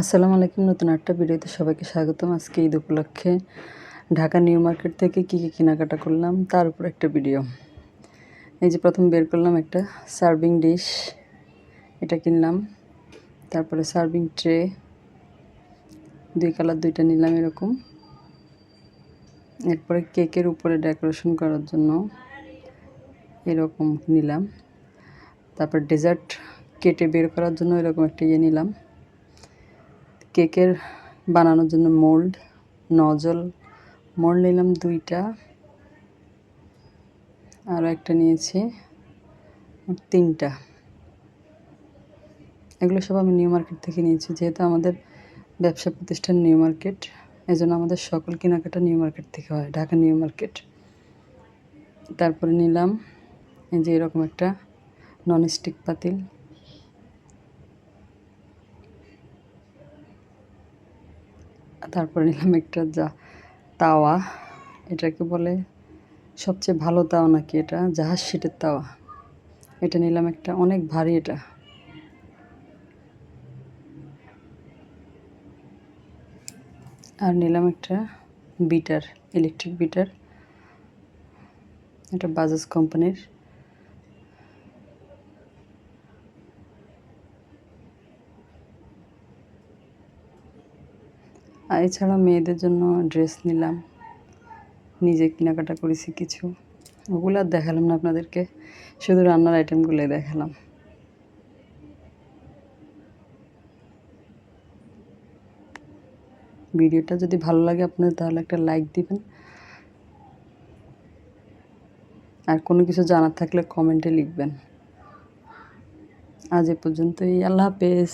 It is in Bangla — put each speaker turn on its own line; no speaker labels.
আসসালামু আলাইকুম, নতুন একটা ভিডিওতে সবাইকে স্বাগতম। আজকে ঈদ উপলক্ষে ঢাকা নিউ মার্কেট থেকে কী কী কেনাকাটা করলাম, তার উপর একটা ভিডিও। এই যে প্রথম বের করলাম একটা সার্ভিং ডিশ, এটা কিনলাম। তারপরে সার্ভিং ট্রে, দুই কালার, দুইটা নিলাম এরকম। এরপরে কেকের উপরে ডেকোরেশন করার জন্য এরকম নিলাম। তারপর ডেজার্ট কেটে বের করার জন্য এরকম একটা ইয়ে নিলাম। কেকের বানানোর জন্য মোল্ড, নজল, মোল্ড নিলাম দুইটা। আরও একটা নিয়েছি তিনটা। এগুলো সব আমি নিউ মার্কেট থেকে নিয়েছি, যেহেতু আমাদের ব্যবসা প্রতিষ্ঠান নিউ মার্কেট এই জন্য আমাদের সকল কেনাকাটা নিউ মার্কেট থেকে হয়, ঢাকা নিউ মার্কেট। তারপরে নিলাম, এই যে এরকম একটা ননস্টিক পাতিল। তারপরে নিলাম একটা যা, তাওয়া। এটাকে বলে সবচেয়ে ভালো তাওয়া নাকি এটা? জাহাজ শিটের তাওয়া। এটা নিলাম একটা অনেক ভারী এটা। আর নিলাম একটা বিটার ইলেকট্রিক বিটার। এটা বাজাজ কোম্পানির। আর এছাড়া মেয়েদের জন্য ড্রেস নিলাম। নিজে কেনাকাটা করেছি কিছু। ওগুলো আর দেখালাম না আপনাদেরকে। শুধু রান্নার আইটেমগুলোই দেখালাম। ভিডিওটা যদি ভালো লাগে আপনাদের, তাহলে একটা লাইক দিবেন। আর কোনো কিছু জানার থাকলে কমেন্টে লিখবেন। আজ এ পর্যন্তই। আল্লাহ হাফেজ।